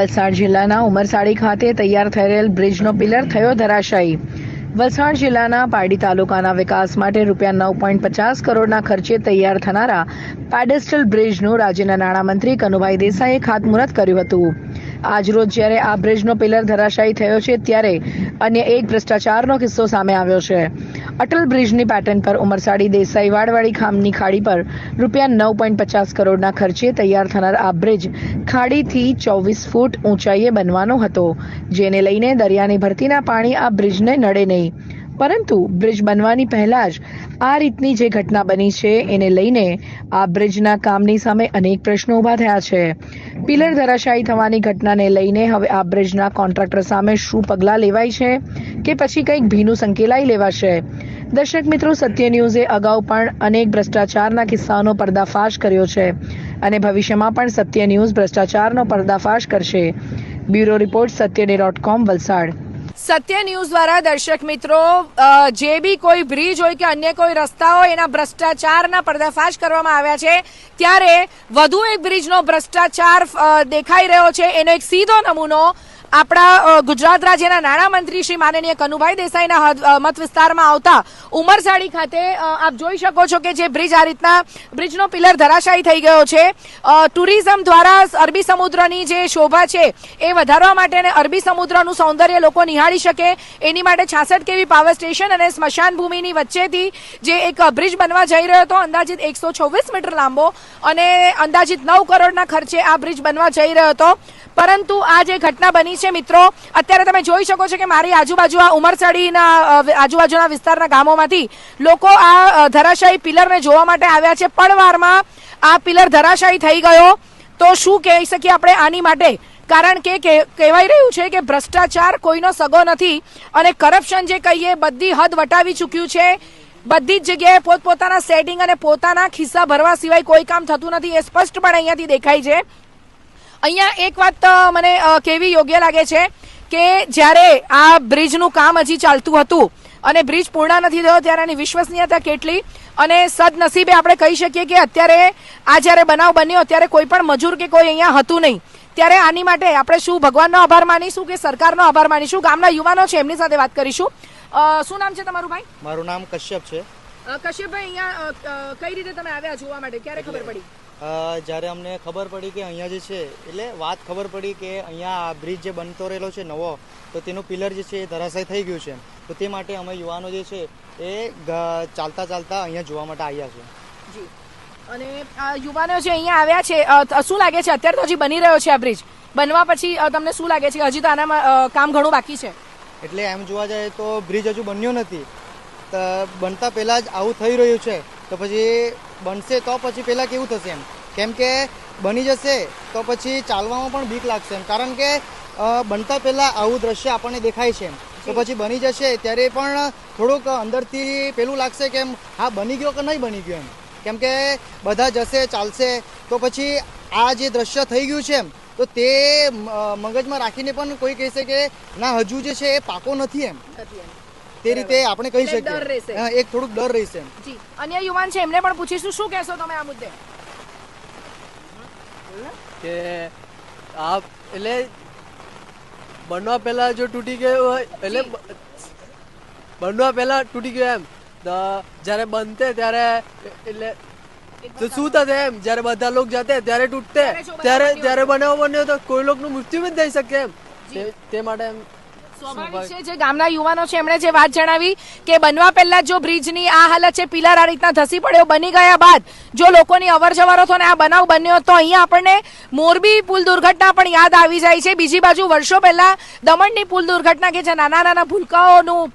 વલસાડ જિલ્લાના ઉમરસાડી ખાતે તૈયાર થયેલ બ્રિજનો પિલર થયો ધરાશાયી. વલસાડ જિલ્લાના પારડી તાલુકાના વિકાસ માટે રૂપિયા નવ પોઈન્ટ પચાસ કરોડના ખર્ચે તૈયાર થનારા પેડેસ્ટલ બ્રિજનું રાજ્યના નાણામંત્રી કનુભાઈ દેસાઈએ ખાતમુહૂર્ત કર્યું હતું. આજરોજ જ્યારે આ બ્રિજનો પિલર ધરાશાયી થયો છે, ત્યારે અન્ય એક ભ્રષ્ટાચારનો કિસ્સો સામે આવ્યો છે. અટલ બ્રિજની પેટર્ન પર ઉમરસાડી દેસાઈ વાડવાડી ખામની ખાડી પર રૂપિયા નવ પોઈન્ટ પચાસ કરોડના ખર્ચે તૈયાર થનાર આ બ્રિજ ખાડીથી ચોવીસ ફૂટ ઊંચાઈએ બનવાનો હતો, જેને લઈને દરિયાની ભરતીના પાણી આ બ્રિજને નડે નહીં. પરંતુ બ્રિજ બનવાની પહેલા જ આ રીતની જે ઘટના બની છે, એને લઈને આ બ્રિજના કામની સામે અનેક પ્રશ્નો ઊભા થયા છે. પિલર ધરાશાયી થવાની ઘટનાને લઈને હવે આ બ્રિજના કોન્ટ્રાક્ટર સામે શું પગલાં લેવાય છે કે પછી કંઈક ભીનું સંકેલાઈ લેવાશે? દર્શક મિત્રો, સત્ય ન્યૂઝે અગાઉ પણ અનેક ભ્રષ્ટાચારના કિસ્સાઓનો પર્દાફાશ કર્યો છે અને ભવિષ્યમાં પણ સત્ય ન્યૂઝ ભ્રષ્ટાચારનો પર્દાફાશ કરશે. Bureau report Satya day dot com, Valsad. Satya news દ્વારા દર્શક મિત્રો જે બી કોઈ બ્રિજ હોય કે અન્ય કોઈ રસ્તા હોય, એના ભ્રષ્ટાચારના પર્દાફાશ કરવામાં આવ્યા છે. ત્યારે વધુ એક બ્રિજનો ભ્રષ્ટાચાર દેખાઈ રહ્યો છે. એનો એક સીધો નમૂનો આપણા ગુજરાત રાજ્યના નાણામંત્રી શ્રી માનનીય કનુભાઈ દેસાઈના મત વિસ્તારમાં આવતા ઉમરસાડી ખાતે આપ જોઈ શકો છો કે જે બ્રિજ આ રીતના, બ્રિજનો પિલર ધરાશાયી થઈ ગયો છે. ટુરિઝમ દ્વારા અરબી સમુદ્રની જે શોભા છે એ વધારવા માટે અને અરબી સમુદ્રનું સૌંદર્ય લોકો નિહાળી શકે, એની માટે છાસઠ કેવી પાવર સ્ટેશન અને સ્મશાન ભૂમિની વચ્ચેથી જે એક બ્રિજ બનવા જઈ રહ્યો હતો, અંદાજિત એકસો મીટર લાંબો અને અંદાજિત નવ કરોડના ખર્ચે આ બ્રિજ બનવા જઈ રહ્યો હતો. પરંતુ આ જે ઘટના બની છે મિત્રો, અત્યારે તમે જોઈ શકો છો કે મારી આજુબાજુ આ ઉમરસાડીના આજુબાજુના વિસ્તારના ગામોમાંથી લોકો આ ધરાશાયી પિલરને જોવા માટે આવ્યા છે. પળવારમાં આ પિલર ધરાશાયી થઈ ગયો. તો શું કહી શકીએ આપણે આની માટે? કારણ કે કહેવાઈ રહ્યું છે કે ભ્રષ્ટાચાર કોઈનો સગો નથી અને કરપ્શન જે કહીએ, બધી હદ વટાવી ચૂક્યું છે. બધી જ જગ્યાએ પોતપોતાના સેટિંગ અને પોતાના ખિસ્સા ભરવા સિવાય કોઈ કામ થતું નથી. એ સ્પષ્ટપણે અહીંયાથી દેખાય છે. અહીંયા એક વાત મને કેવી યોગ્ય લાગે છે કે જ્યારે આ બ્રિજનું કામ હજી ચાલતું હતું અને બ્રિજ પૂર્ણ નથી થયો ત્યારે એની વિશ્વસનીયતા કેટલી અને સદનસીબે આપણે કહી શકીએ કે અત્યારે આ જ્યારે બનાવ બન્યો ત્યારે કોઈ પણ મજૂર કે કોઈ અહીંયા હતું નહીં. ત્યારે આની માટે આપણે શું ભગવાનનો આભાર માનીશું કે સરકારનો આભાર માનીશું? ગામના યુવાનો છે એમની સાથે વાત કરીશું. શું નામ છે તમારું ભાઈ? મારું નામ કશ્યપ છે. કશ્યપભાઈ અહીંયા કઈ રીતે તમે આવ્યા જોવા માટે? ક્યારે ખબર પડી? જ્યારે અમને ખબર પડી કે અહીંયા જે છે એટલે વાત ખબર પડી કે અહીંયા આ બ્રિજ જે બનતો રહેલો છે નવો તો તેનું પિલર જે છે એ ધરાશાય થઈ ગયું છે. તો તે માટે અમે યુવાનો જે છે એ ચાલતા ચાલતા અહીંયા જોવા માટે આવ્યા છે. જી. અને આ યુવાનો જે અહીંયા આવ્યા છે શું લાગે છે? અત્યારે તો હજી બની રહ્યો છે આ બ્રિજ બનવા પછી તમને શું લાગે છે? હજી તો આનામાં કામ ઘણું બાકી છે. એટલે એમ જોવા જાય તો બ્રિજ હજુ બન્યો નથી. તો બનતા પહેલાં જ આવું થઈ રહ્યું છે. તો પછી બનશે તો પછી પહેલાં કેવું થશે એમ? કેમ કે બની જશે તો પછી ચાલવામાં પણ બીક લાગશે એમ. કારણ કે બનતા પહેલાં આવું દ્રશ્ય આપણને દેખાય છે એમ. તો પછી બની જશે ત્યારે પણ થોડુંક અંદરથી પેલું લાગશે કે એમ હા બની ગયો કે નહીં બની ગયો એમ? કેમ કે બધા જશે ચાલશે. તો પછી આ જે દ્રશ્ય થઈ ગયું છે એમ તો તે મગજમાં રાખીને પણ કોઈ કહેશે કે ના હજુ જે છે એ પાકો નથી એમ. તે રીતે આપણે કહી. શકીએ. એક થોડુંક ડર રહેશે જી. અન્ય યુવાન છે એમને પણ પૂછીશું શું કહેશો તમે આ મુદ્દે? કે આપ એટલે બનવા પહેલા જો તૂટી ગયો હોય એટલે બનવા પહેલા તૂટી ગયો એમ. તો જ્યારે બનતે ત્યારે એટલે તો શું થશે એમ? જ્યારે બધા લોક જાતે ત્યારે તૂટતે. ત્યારે ત્યારે બન્યો બનાવ બન્યો તો કોઈ લોકનું મૃત્યુ બી થઈ શકે એમ. તે- તે માટે એમ સ્વાભાવિક છે. જે ગામના યુવાનો છે એમણે જે વાત જણાવી કે બનવા પહેલા જો બ્રિજની આ હાલત છે પિલર આ રીતના ધસી પડ્યો બની ગયા બાદ જો લોકોની અવર જવર હતો ને આ બનાવ બન્યો તો અહીંયા આપણને મોરબી પુલ દુર્ઘટના પણ યાદ આવી જાય છે. બીજી બાજુ વર્ષો પહેલા દમણની પુલ દુર્ઘટના કે જે નાના નાના ભૂલકાઓનું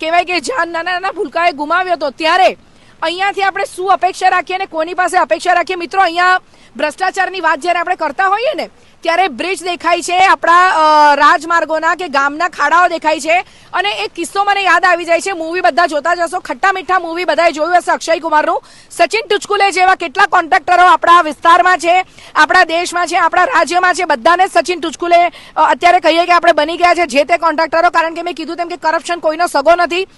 કહેવાય કે જાન નાના નાના ભૂલકાએ ગુમાવ્યો હતો ત્યારે અહીંયાથી આપણે શું અપેક્ષા રાખીએ અને કોની પાસે અપેક્ષા રાખીએ? મિત્રો, અહીંયા ભ્રષ્ટાચારની વાત જ્યારે આપણે કરતા હોઈએ ને, ત્યારે બ્રિજ દેખાય છે, આપણા રાજમાર્ગોના કે ગામના ખાડાઓ દેખાય છે અને એક કિસ્સો મને યાદ આવી જાય છે. મૂવી બધા જોતા જશો ખટ્ટા મીઠા મૂવી બધાએ જોયું હશે અક્ષય કુમારનું સચિન ટુચકુલે જેવા કેટલા કોન્ટ્રાક્ટરો આપણા વિસ્તારમાં છે, આપણા દેશમાં છે, આપણા રાજ્યમાં છે, બધાને સચિન ટુચકુલે અત્યારે કહીએ કે આપણે બની ગયા છે જે તે કોન્ટ્રાક્ટરો. કારણ કે મેં કીધું તેમ કે કરપ્શન કોઈનો સગો નથી.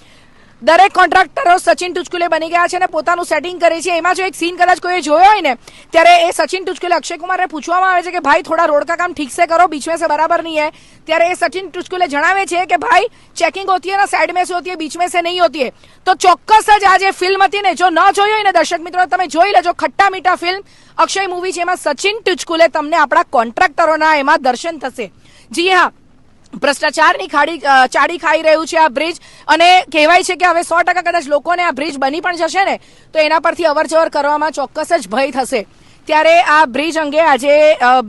દરેક કોન્ટ્રાક્ટરો સચિન ટુચકુલે બની ગયા છે અને પોતાનું સેટિંગ કરે છે. એમાં જો એક સીન કદાચ કોઈ જોયો હોય ને, ત્યારે એ સચિન ટુચકુલે અક્ષય કુમારને પૂછવામાં આવે છે કે, ભાઈ, થોડા રોડકા કામ ઠીક સે કરો, બીચ મેં સે બરાબર નહીં હે. ત્યારે એ સચિન ટુચકુલે જણાવે છે કે, ભાઈ ચેકિંગ હોતી હે ના સાઈડ મેં સે હોતી હે, બીચ મેં સે નહીં હોતી હે. તો ચોક્કસ જ આ જે ફિલ્મ હતી ને, જો ન જોઈ હોય ને, દર્શક મિત્રો, તમે જોઈ લેજો ખટ્ટા મીઠા ફિલ્મ અક્ષય મૂવી છે એમાં સચિન ટુચકુલે તમને આપણા કોન્ટ્રાક્ટરોના એમાં દર્શન થશે. જી હા ભ્રષ્ટાચારની ખાડી ચાડી ખાઈ રહ્યું છે આ બ્રિજ. અને કહેવાય છે કે હવે સો ટકા કદાચ લોકોને આ બ્રિજ બની પણ જશે ને, તો એના પરથી અવરજવર કરવામાં ચોક્કસ જ ભય થશે. ત્યારે આ બ્રિજ અંગે આજે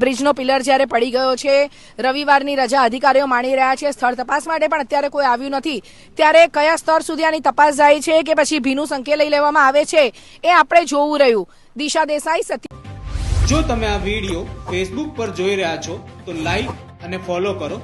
બ્રિજનો પિલર જ્યારે પડી ગયો છે, રવિવારની રજા અધિકારીઓ માણી રહ્યા છે સ્થળ તપાસ માટે, પણ અત્યારે કોઈ આવ્યું નથી. ત્યારે કયા સ્તર સુધી આની તપાસ જાય છે કે પછી ભીનું સંકેત લઈ લેવામાં આવે છે, એ આપણે જોવું રહ્યું. દિશા દેસાઈ સત્ય જો તમે આ વીડિયો ફેસબુક પર જોઈ રહ્યા છો, તો લાઈક અને ફોલો કરો.